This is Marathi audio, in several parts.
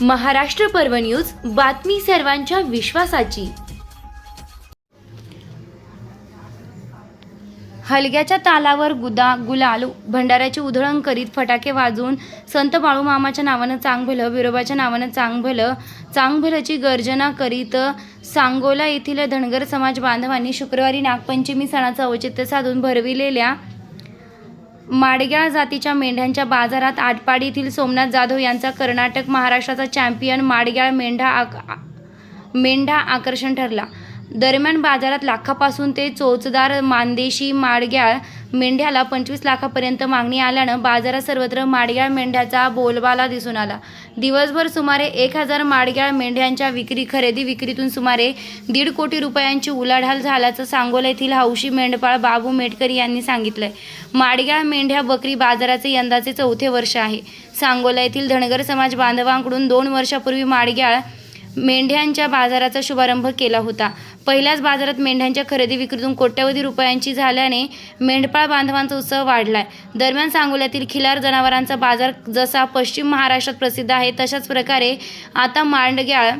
महाराष्ट्र पर्व न्यूज बातमी सर्वांच्या विश्वासाची. हलग्याच्या तालावर गुदा गुलाल भंडाऱ्याची उधळण करीत फटाके वाजवून संत बाळूमामाच्या नावानं चांगभलं विरोबाच्या नावानं चांगभलं चांगभलची गर्जना करीत सांगोला येथील धनगर समाज बांधवांनी शुक्रवारी नागपंचमी सणाचं औचित्य साधून भरविलेल्या माडग्याळ जातीच्या मेंढ्यांच्या बाजारात आटपाडी येथील सोमनाथ जाधव यांचा कर्नाटक महाराष्ट्राचा चॅम्पियन माडग्याळ मेंढा आक मेंढा आकर्षण ठरला. दरम्यान बाजारात लाखापासून ते चोचदार मानदेशी माडग्याळ मेंढ्याला पंचवीस लाखापर्यंत मागणी आल्यानं बाजारात सर्वत्र माडग्याळ मेंढ्याचा बोलबाला दिसून आला. दिवसभर सुमारे एक हजार माडग्याळ मेंढ्यांच्या विक्री खरेदी विक्रीतून सुमारे दीड कोटी रुपयांची उलाढाल झाल्याचं सांगोला येथील हौशी मेंढपाळ बाबू मेटकर यांनी सांगितलंय. माडग्याळ मेंढ्या बकरी बाजाराचे यंदाचे चौथे वर्ष आहे. सांगोला येथील धनगर समाज बांधवांकडून दोन वर्षापूर्वी माडग्याळ मेंढ्यांच्या बाजाराचा शुभारंभ केला होता. पहिल्याच बाजारात मेंढ्यांच्या खरेदी विक्रीतून कोट्यवधी रुपयांची झाल्याने मेंढपाळ बांधवांचा उत्सव वाढलाय. दरम्यान सांगोल्यातील खिलार जनावरांचा बाजार जसा पश्चिम महाराष्ट्रात प्रसिद्ध आहे तशाच प्रकारे आता मांडग्याळ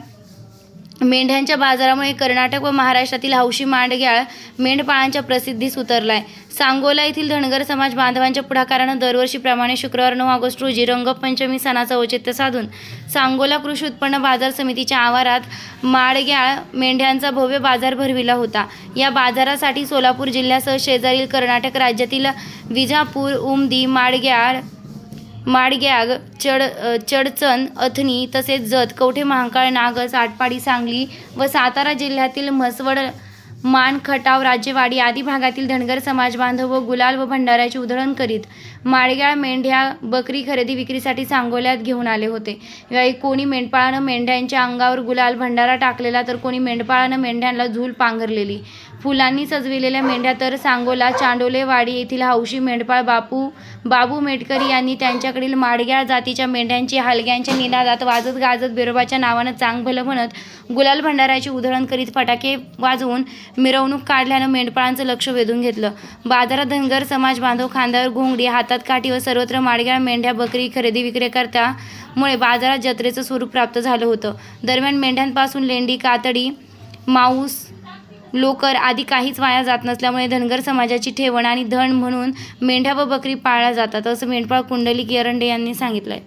मेंढ्यांच्या बाजारामुळे कर्नाटक व महाराष्ट्रातील हौशी मांडग्याळ मेंढपाळांच्या प्रसिद्धीस उतरलाय. सांगोला येथील धनगर समाज बांधवांच्या पुढाकारानं दरवर्षीप्रमाणे शुक्रवार नऊ ऑगस्ट रोजी रंगपंचमी सणाचं औचित्य साधून सांगोला कृषी उत्पन्न बाजार समितीच्या आवारात माडग्याळ मेंढ्यांचा भव्य बाजार भरविला होता. या बाजारासाठी सोलापूर जिल्ह्यासह शेजारील कर्नाटक राज्यातील विजापूर उमदी माडग्याळ माडग्याग चड चडचण अथनी तसेच जत कवठे महाकाळ नागस आटपाडी सांगली व सातारा जिल्ह्यातील म्हसवड मान खटाव राज्यवाडी आदी भागातील धनगर समाज बांधव व गुलाल व भंडाऱ्याची उधळण करीत माडग्याळ मेंढ्या बकरी खरेदी विक्रीसाठी सांगोल्यात घेऊन आले होते. यावेळी कोणी मेंढपाळानं मेंढ्यांच्या अंगावर गुलाल भंडारा टाकलेला तर कोणी मेंढपाळानं मेंढ्यांना झूल पांघरलेली. फुलांनी सजविलेल्या मेंढ्या तर सांगोला चांडोलेवाडी येथील हौशी मेंढपाळ बापू बाबू मेटकर यांनी त्यांच्याकडील माडग्याळ जातीच्या मेंढ्यांची हलग्यांच्या निनादात वाजत गाजत बिरोबाच्या नावानं चांगभलं म्हणत गुलाल भंडाऱ्याची उधळण करीत फटाके वाजवून मिरवणूक काढल्यानं मेंढपाळांचं लक्ष वेधून घेतलं. बाजारात धनगर समाज बांधव खांद्यावर घोंगडी हातात काठी व सर्वत्र माडग्या मेंढ्या बकरी खरेदी विक्री बाजारात जत्रेचं स्वरूप प्राप्त झालं होतं. दरम्यान मेंढ्यांपासून लेंडी कातडी माऊस लोकर आदी काहीच वाया जात नसल्यामुळे धनगर समाजाची ठेवण आणि धन म्हणून मेंढ्या व बकरी पाळल्या जातात असं मेंढपाळ कुंडलिक एरंडे यांनी सांगितलंय.